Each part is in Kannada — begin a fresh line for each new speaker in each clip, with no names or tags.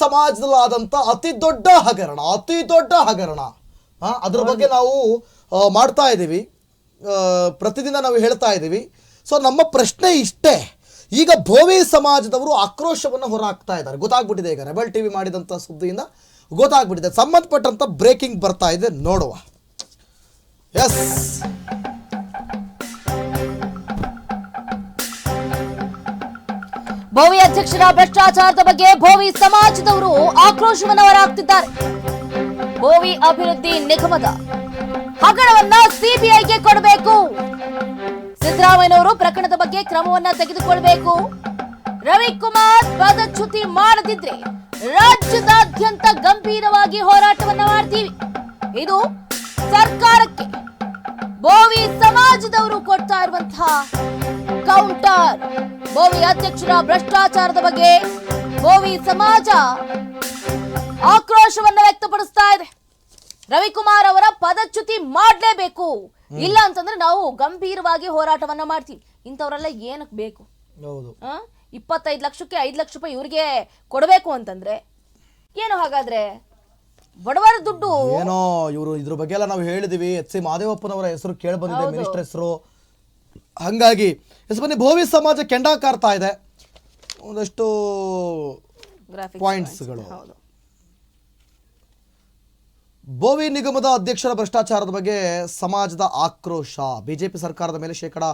ಸಮಾಜದಲ್ಲಾದಂಥ ಅತಿ ದೊಡ್ಡ ಹಗರಣ ಅತಿ ದೊಡ್ಡ ಹಗರಣ. ಅದ್ರ ಬಗ್ಗೆ ನಾವು ಮಾಡ್ತಾ ಇದ್ದೀವಿ. ಪ್ರತಿದಿನ ನಾವು ಹೇಳ್ತಾ ಇದ್ದೀವಿ. ಸೊ ನಮ್ಮ ಪ್ರಶ್ನೆ ಇಷ್ಟೇ. ಈಗ ಭೋವಿ ಸಮಾಜದವರು ಆಕ್ರೋಶವನ್ನು ಹೊರಹಾಕ್ತಾ ಇದ್ದಾರೆ. ಗೊತ್ತಾಗ್ಬಿಟ್ಟಿದೆ ಈಗ ರೆಬಲ್ ಟಿವಿ ಮಾಡಿದಂಥ ಸುದ್ದಿಯಿಂದ ಗೊತ್ತಾಗ್ಬಿಟ್ಟಿದೆ. ಸಂಬಂಧಪಟ್ಟಂಥ ಬ್ರೇಕಿಂಗ್ ಬರ್ತಾ ಇದೆ. ನೋಡುವ. ಎಸ್
ಭೋವಿ ಅಧ್ಯಕ್ಷರ ಭ್ರಷ್ಟಾಚಾರದ ಬಗ್ಗೆ ಭೋವಿ ಸಮಾಜದವರು ಆಕ್ರೋಶವನ್ನವರಾಗ್ತಿದ್ದಾರೆ ಭೋವಿ ಅಭಿವೃದ್ಧಿ ನಿಗಮದ ಹಗರಣವನ್ನ ಸಿಬಿಐಗೆ ಕೊಡಬೇಕು. ಸಿದ್ದರಾಮಯ್ಯನವರು ಪ್ರಕರಣದ ಬಗ್ಗೆ ಕ್ರಮವನ್ನ ತೆಗೆದುಕೊಳ್ಬೇಕು. ರವಿಕುಮಾರ್ ಪದಚ್ಯುತಿ ಮಾಡದಿದ್ರೆ ರಾಜ್ಯದಾದ್ಯಂತ ಗಂಭೀರವಾಗಿ ಹೋರಾಟವನ್ನ ಮಾಡ್ತೀವಿ. ಇದು ಸರ್ಕಾರಕ್ಕೆ ಭೋವಿ ಸಮಾಜದವರು ಕೊಡ್ತಾ ಇರುವಂತಹ ಕೌಂಟರ್ ಭೋವಿ ಅಧ್ಯಕ್ಷರ ಭ್ರಷ್ಟಾಚಾರದ ಬಗ್ಗೆ ಭೋವಿ ಸಮಾಜ ಆಕ್ರೋಶವನ್ನ ವ್ಯಕ್ತಪಡಿಸ್ತಾ ಇದೆ. ರವಿಕುಮಾರ್ ಅವರ ಪದಚ್ಯುತಿ ಮಾಡಲೇಬೇಕು. ಇಲ್ಲ ಅಂತಂದ್ರೆ ನಾವು ಗಂಭೀರವಾಗಿ ಹೋರಾಟವನ್ನ ಮಾಡ್ತೀವಿ. ಇಂಥವರೆಲ್ಲ ಏನಕ್ಕೆ ಬೇಕು? ಇಪ್ಪತ್ತೈದು ಲಕ್ಷಕ್ಕೆ ಐದು ಲಕ್ಷ ರೂಪಾಯಿ ಇವ್ರಿಗೆ ಕೊಡಬೇಕು ಅಂತಂದ್ರೆ ಏನು ಹಾಗಾದ್ರೆ? ಬಡವರ ದುಡ್ಡು
ಏನೋ ಇವರು ಇದ್ರ ಬಗ್ಗೆ ಎಲ್ಲ ನಾವು ಹೇಳಿದೀವಿ. ಎಚ್ ಸಿ ಮಾದೇವಪ್ಪನವರ ಹೆಸರು ಕೇಳಿ ಬಂದಿದೆ ಮಿನಿಸ್ಟರ್ ಹೆಸರು. ಹಂಗಾಗಿ ಎಸ್ ಬನ್ನಿ ಭೋವಿ ಸಮಾಜ ಕೆಂಡಾಕಾರ್ತಾ ಇದೆ. ಒಂದಷ್ಟು ಪಾಯಿಂಟ್ಸ್ಗಳು ಬೋವಿ ನಿಗಮದ ಅಧ್ಯಕ್ಷರ ಭ್ರಷ್ಟಾಚಾರದ ಬಗ್ಗೆ ಸಮಾಜದ ಆಕ್ರೋಶ. ಬಿಜೆಪಿ ಸರ್ಕಾರದ ಮೇಲೆ ಶೇಕಡ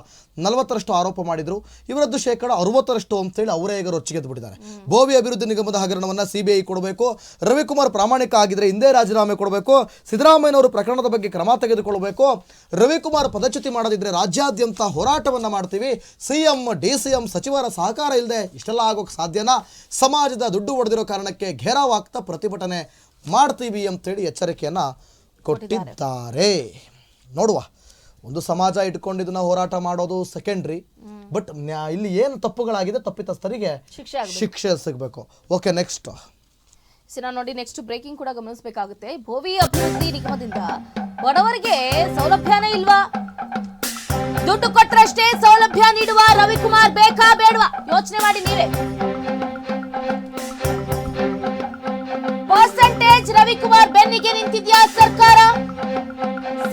ನಲವತ್ತರಷ್ಟು ಆರೋಪ ಮಾಡಿದ್ರು. ಇವರದ್ದು ಶೇಕಡ ಅರವತ್ತರಷ್ಟು ಅಂತೇಳಿ ಅವರೇ ಈಗ ರೊಚ್ಚಿಗೆದ್ದು ಬಿಟ್ಟಿದ್ದಾರೆ ಬೋವಿ ಅಭಿವೃದ್ಧಿ ನಿಗಮದ ಹಗರಣವನ್ನ ಸಿಬಿಐ ಕೊಡಬೇಕು. ರವಿಕುಮಾರ್ ಪ್ರಾಮಾಣಿಕ ಆಗಿದ್ರೆ ಹಿಂದೆ ರಾಜೀನಾಮೆ ಕೊಡಬೇಕು. ಸಿದ್ದರಾಮಯ್ಯನವರು ಪ್ರಕರಣದ ಬಗ್ಗೆ ಕ್ರಮ ತೆಗೆದುಕೊಳ್ಳಬೇಕು. ರವಿಕುಮಾರ್ ಪದಚ್ಯುತಿ ಮಾಡದಿದ್ರೆ ರಾಜ್ಯಾದ್ಯಂತ ಹೋರಾಟವನ್ನ ಮಾಡ್ತೀವಿ. ಸಿಎಂ ಡಿ ಸಿಎಂ ಸಚಿವರ ಸಹಕಾರ ಇಲ್ಲದೆ ಇಷ್ಟೆಲ್ಲ ಆಗೋಕೆ ಸಾಧ್ಯನಾ? ಸಮಾಜದ ದುಡ್ಡು ಹೊಡೆದಿರೋ ಕಾರಣಕ್ಕೆ ಘೇರಾವಾಗ್ತಾ ಪ್ರತಿಭಟನೆ ಮಾಡ್ತೀವಿ ಅಂತೇಳಿ ಎಚ್ಚರಿಕೆಯನ್ನು ಕೊಟ್ಟಿದ್ದಾರೆ. ನೋಡುವ. ಒಂದು ಸಮಾಜ ಇಟ್ಕೊಂಡಿದ್ದನ್ನ ಹೋರಾಟ ಮಾಡೋದು ಸೆಕೆಂಡ್ರಿ ಬಟ್ ಇಲ್ಲಿ ಏನು ತಪ್ಪುಗಳಾಗಿದೆ ತಪ್ಪಿತಸ್ಥರಿಗೆ
ಶಿಕ್ಷೆ
ಸಿಗಬೇಕು. ಓಕೆ ನೆಕ್ಸ್ಟ್
ಸಿನ ನೋಡಿ ನೆಕ್ಸ್ಟ್ ಬ್ರೇಕಿಂಗ್ ಕೂಡ ಗಮನಿಸಬೇಕಾಗುತ್ತೆ. ಭೋವಿ ಅಭಿವೃದ್ಧಿ ನಿಗಮದಿಂದ ಬಡವರಿಗೆ ಸೌಲಭ್ಯನೇ ಇಲ್ವಾ? ದುಡ್ಡು ಕೊಟ್ಟರಷ್ಟೇ ಸೌಲಭ್ಯ ನೀಡುವ ರವಿಕುಮಾರ್ ಬೇಕಾ ಬೇಡವಾ? ಯೋಚನೆ ಮಾಡಿ ನೀವೇ. ಪರ್ಸೆಂಟೇಜ್ ರವಿಕುಮಾರ್ ಬೆನ್ನಿಗೆ ನಿಂತಿದ್ಯಾ ಸರ್ಕಾರ?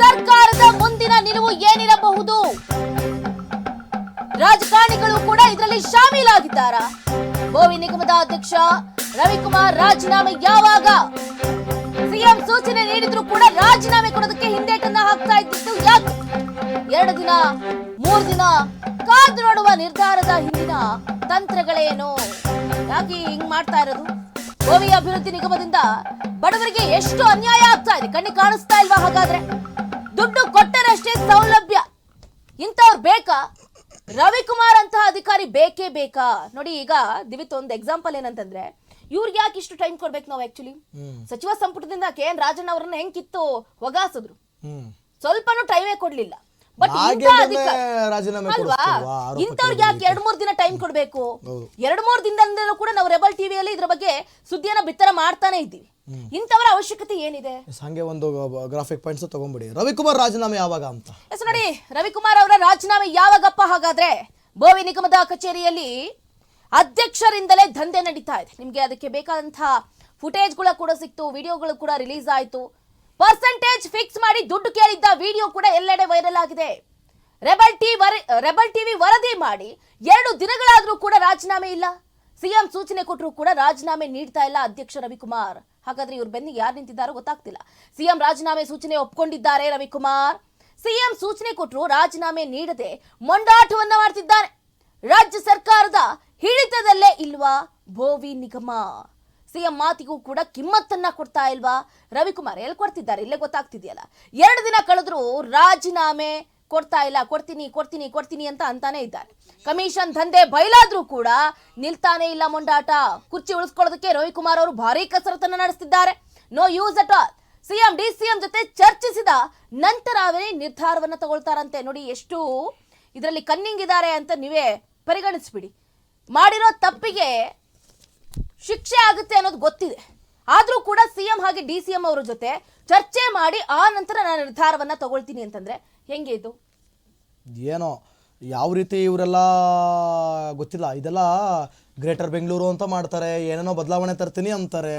ಸರ್ಕಾರದ ಮುಂದಿನ ನಿಲುವು ಏನಿರಬಹುದು? ರಾಜಕಾರಣಿಗಳು ಕೂಡ ಇದರಲ್ಲಿ ಶಾಮೀಲಾಗಿದ್ದಾರಾ? ಭೋವಿ ನಿಗಮದ ಅಧ್ಯಕ್ಷ ರವಿಕುಮಾರ್ ರಾಜೀನಾಮೆ ಯಾವಾಗ? ಸಿಎಂ ಸೂಚನೆ ನೀಡಿದ್ರು ಕೂಡ ರಾಜೀನಾಮೆ ಕೊಡೋದಕ್ಕೆ ಹಿಂದೇಟನ್ನ ಹಾಕ್ತಾ ಇದ್ದಿದ್ದು ಯಾಕೆ? ಎರಡು ದಿನ, ಮೂರು ದಿನ ಕಾದು ನೋಡುವ ನಿರ್ಧಾರದ ಹಿಂದಿನ ತಂತ್ರಗಳೇನು? ಯಾಕೆ ಹಿಂಗ್ ಮಾಡ್ತಾ ಇರೋದು? ಗೋವಿ ಅಭಿವೃದ್ಧಿ ನಿಗಮದಿಂದ ಬಡವರಿಗೆ ಎಷ್ಟು ಅನ್ಯಾಯ ಆಗ್ತಾ ಇದೆ. ಕಣ್ಣಿ ಕಾಣಿಸ್ತಾ ಇಲ್ವಾ ಹಾಗಾದ್ರೆ? ದುಡ್ಡು ಕೊಟ್ಟರಷ್ಟೇ ಸೌಲಭ್ಯ. ಇಂಥವ್ರು ಬೇಕಾ? ರವಿಕುಮಾರ್ ಅಂತ ಅಧಿಕಾರಿ ಬೇಕೇ ಬೇಕಾ? ನೋಡಿ ಈಗ ದಿವಿತ್ ಒಂದು ಎಕ್ಸಾಂಪಲ್ ಏನಂತಂದ್ರೆ ಇವ್ರಿಗೆ ಯಾಕೆ ಇಷ್ಟು ಟೈಮ್ ಕೊಡ್ಬೇಕು ನಾವು ಆಕ್ಚುಲಿ ಸಚಿವ ಸಂಪುಟದಿಂದ ಕೆ ಎನ್ ರಾಜಣ್ಣ ಅವ್ರನ್ನ ಹೆಂಗ್ ಕಿತ್ತು ಒಗಾಸಿದ್ರು ಸ್ವಲ್ಪನೂ ಟೈಮೇ ಕೊಡ್ಲಿಲ್ಲ. ಬಟ್ ಅಲ್ವಾ? ಇಂಥವ್ರಿಗೆ ಯಾಕೆ ಎರಡ್ ಮೂರ್ ದಿನ ಟೈಮ್ ಕೊಡ್ಬೇಕು. ಎರಡ್ ಮೂರ್ ದಿನದಿಂದಲೂ ಕೂಡ ನಾವು ರೆಬಲ್ ಟಿವಿಯಲ್ಲಿ ಇದ್ರ ಬಗ್ಗೆ ಸುದ್ದಿಯನ್ನ ಬಿತ್ತರ ಮಾಡ್ತಾನೆ ಇದ್ದೀವಿ. ಇಂಥವರ ಅವಶ್ಯಕತೆ ಏನಿದೆ?
ಎಸ್, ಹಂಗೆ ಒಂದು ಗ್ರಾಫಿಕ್ ಪಾಯಿಂಟ್ಸ್ ತಗೊಂಡ್ಬಿಡಿ ರವಿಕುಮಾರ್ ರಾಜೀನಾಮೆ ಯಾವಾಗ ಅಂತ?
ಎಸ್ ನೋಡಿ ರವಿಕುಮಾರ್ ಅವರ ರಾಜೀನಾಮೆ ಯಾವಾಗಪ್ಪ ಹಾಗಾದ್ರೆ? ಬೋವಿ ನಿಗಮದ ಕಚೇರಿಯಲ್ಲಿ ಅಧ್ಯಕ್ಷರಿಂದಲೇ ದಂಧೆ ನಡೀತಾ ಇದೆ. ನಿಮ್ಗೆ ಅದಕ್ಕೆ ಬೇಕಾದಂತಹ ಫುಟೇಜ್ಗಳು ಕೂಡ ಸಿಕ್ತು ವಿಡಿಯೋಗಳು ಕೂಡ ರಿಲೀಸ್ ಆಯ್ತು. ಪರ್ಸೆಂಟೇಜ್ ಫಿಕ್ಸ್ ಮಾಡಿ ದುಡ್ಡು ಕೇಳಿದ್ದ ವಿಡಿಯೋ ಕೂಡ ಎಲ್ಲೆಡೆ ವೈರಲ್ ಆಗಿದೆ. ರೆಬಲ್ ಟಿ ರೆಬಲ್ ಟಿವಿ ವರದಿ ಮಾಡಿ ಎರಡು ದಿನಗಳಾದರೂ ಕೂಡ ರಾಜೀನಾಮೆ ಇಲ್ಲ. ಸಿಎಂ ಸೂಚನೆ ಕೊಟ್ಟರು ಕೂಡ ರಾಜೀನಾಮೆ ನೀಡ್ತಾ ಇಲ್ಲ ಅಧ್ಯಕ್ಷ ರವಿಕುಮಾರ್. ಹಾಗಾದ್ರೆ ಇವ್ರ ಬೆನ್ನಿಗೆ ಯಾರು ನಿಂತಿದ್ದಾರೋ ಗೊತ್ತಾಗ್ತಿಲ್ಲ. ಸಿಎಂ ರಾಜೀನಾಮೆ ಸೂಚನೆ ಒಪ್ಕೊಂಡಿದ್ದಾರೆ ರವಿಕುಮಾರ್. ಸಿಎಂ ಸೂಚನೆ ಕೊಟ್ಟರು ರಾಜೀನಾಮೆ ನೀಡದೆ ಮೊಂಡಾಟವನ್ನ ಮಾಡ್ತಿದ್ದಾರೆ. ರಾಜ್ಯ ಸರ್ಕಾರದ ಹಿಡಿತದಲ್ಲೇ ಇಲ್ವಾ ಭೋವಿ ನಿಗಮ? ಸಿಎಂ ಮಾತಿಗೂ ಕೂಡ ಕಿಮ್ಮತ್ತನ್ನ ಕೊಡ್ತಾ ಇಲ್ವಾ? ರವಿಕುಮಾರ್ ಎಲ್ಲಿ ಕೊಡ್ತಿದ್ದಾರೆ, ಇಲ್ಲೇ ಗೊತ್ತಾಗ್ತಿದೆಯಲ್ಲ. ಎರಡು ದಿನ ಕಳೆದ್ರು ರಾಜೀನಾಮೆ ಕೊಡ್ತಾ ಇಲ್ಲ, ಕೊಡ್ತೀನಿ ಕೊಡ್ತೀನಿ ಕೊಡ್ತೀನಿ ಅಂತ ಅಂತಾನೆ ಇದ್ದಾರೆ. ಕಮಿಷನ್ ದಂಧೆ ಬಯಲಾದ್ರೂ ಕೂಡ ನಿಲ್ತಾನೆ ಇಲ್ಲ ಮೊಂಡಾಟ. ಕುರ್ಚಿ ಉಳಿಸ್ಕೊಳ್ಳೋದಕ್ಕೆ ರವಿಕುಮಾರ್ ಅವರು ಭಾರಿ ಕಸರತ್ತನ್ನು ನಡೆಸ್ತಿದ್ದಾರೆ. No use at all CM, D CM ಜೊತೆ ಚರ್ಚಿಸಿದ ನಂತರ ಅವರೇ ನಿರ್ಧಾರವನ್ನು ತಗೊಳ್ತಾರಂತೆ. ನೋಡಿ, ಎಷ್ಟು ಇದರಲ್ಲಿ ಕನ್ನಿಂಗ್ ಇದ್ದಾರೆ ಅಂತ ನೀವೇ ಪರಿಗಣಿಸ್ಬಿಡಿ. ಮಾಡಿರೋ ತಪ್ಪಿಗೆ ಶಿಕ್ಷೆ ಆಗುತ್ತೆ ಅನ್ನೋದು ಗೊತ್ತಿದೆ. ಆದರೂ ಕೂಡ ಸಿಎಂ ಹಾಗೆ ಡಿ ಸಿ ಎಂ ಅವರ ಜೊತೆ ಚರ್ಚೆ ಮಾಡಿ ಆ ನಂತರ ನಾನು ನಿರ್ಧಾರವನ್ನ ತಗೊಳ್ತೀನಿ ಅಂತಂದ್ರೆ ಹೆಂಗೆ ಇದು?
ಏನೋ ಯಾವ ರೀತಿ ಇವರೆಲ್ಲ ಗೊತ್ತಿಲ್ಲ ಇದೆಲ್ಲ ಗ್ರೇಟರ್ ಬೆಂಗಳೂರು ಅಂತ ಮಾಡ್ತಾರೆ ಏನೇನೋ ಬದಲಾವಣೆ ತರ್ತೀನಿ ಅಂತಾರೆ.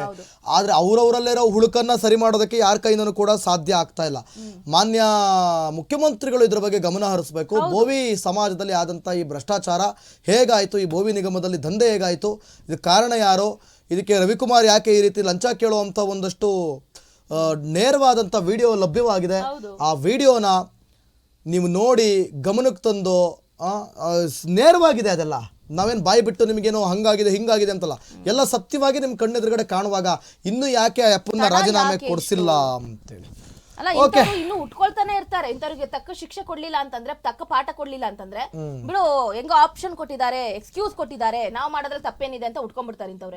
ಆದ್ರೆ ಅವರವರಲ್ಲಿರೋ ಹುಳುಕನ್ನ ಸರಿ ಮಾಡೋದಕ್ಕೆ ಯಾರ ಕೈಯಿಂದನೂ ಕೂಡ ಸಾಧ್ಯ ಆಗ್ತಾ ಇಲ್ಲ. ಮಾನ್ಯ ಮುಖ್ಯಮಂತ್ರಿಗಳು ಇದ್ರ ಬಗ್ಗೆ ಗಮನ ಹರಿಸಬೇಕು. ಬೋವಿ ಸಮಾಜದಲ್ಲಿ ಆದಂತ ಈ ಭ್ರಷ್ಟಾಚಾರ ಹೇಗಾಯಿತು? ಈ ಬೋವಿ ನಿಗಮದಲ್ಲಿ ದಂಧೆ ಹೇಗಾಯಿತು? ಇದಕ್ಕೆ ಕಾರಣ ಯಾರು? ಇದಕ್ಕೆ ರವಿಕುಮಾರ್ ಯಾಕೆ ಈ ರೀತಿ ಲಂಚ ಕೇಳುವಂತ ಒಂದಷ್ಟು ನೇರವಾದಂಥ ವಿಡಿಯೋ ಲಭ್ಯವಾಗಿದೆ. ಆ ವಿಡಿಯೋನ ನೀವು ನೋಡಿ ಗಮನಕ್ಕೆ ತಂದು ನೇರವಾಗಿದೆ ಅದೆಲ್ಲ. ನಾವೇನು ಬಾಯಿ ಬಿಟ್ಟು ನಿಮಗೇನೋ ಹಂಗಾಗಿದೆ ಹಿಂಗಾಗಿದೆ ಅಂತಲ್ಲ. ಎಲ್ಲ ಸತ್ಯವಾಗಿ ನಿಮ್ಮ ಕಣ್ಣೆದುರುಗಡೆ ಕಾಣುವಾಗ ಇನ್ನು ಯಾಕೆ ಅಪ್ಪನ ಅಪ್ಪನ್ನ ರಾಜೀನಾಮೆ ಕೊಡಿಸಿಲ್ಲ ಅಂತೇಳಿ.
ಅಲ್ಲ ಇಂಥವ್ರು ಇನ್ನು ಉಟ್ಕೊಳ್ತಾನೆ ಇರ್ತಾರೆ. ಇಂಥವ್ರಿಗೆ ತಕ್ಕ ಶಿಕ್ಷೆ ಕೊಡ್ಲಿಲ್ಲ ಅಂತಂದ್ರೆ ತಕ್ಕ ಪಾಠ ಕೊಡ್ಲಿಲ್ಲ ಅಂತಂದ್ರೆ ಬಿಡು ಹೆಂಗೋ ಆಪ್ಷನ್ ಕೊಟ್ಟಿದ್ದಾರೆ ಎಕ್ಸ್ಕ್ಯೂಸ್ ಕೊಟ್ಟಿದ್ದಾರೆ ನಾವು ಮಾಡಿದ್ರೆ ತಪ್ಪೇನಿದೆ ಅಂತ ಉಟ್ಕೊಂಡ್ಬಿಡ್ತಾರೆ ಇಂಥವ್ರೆ.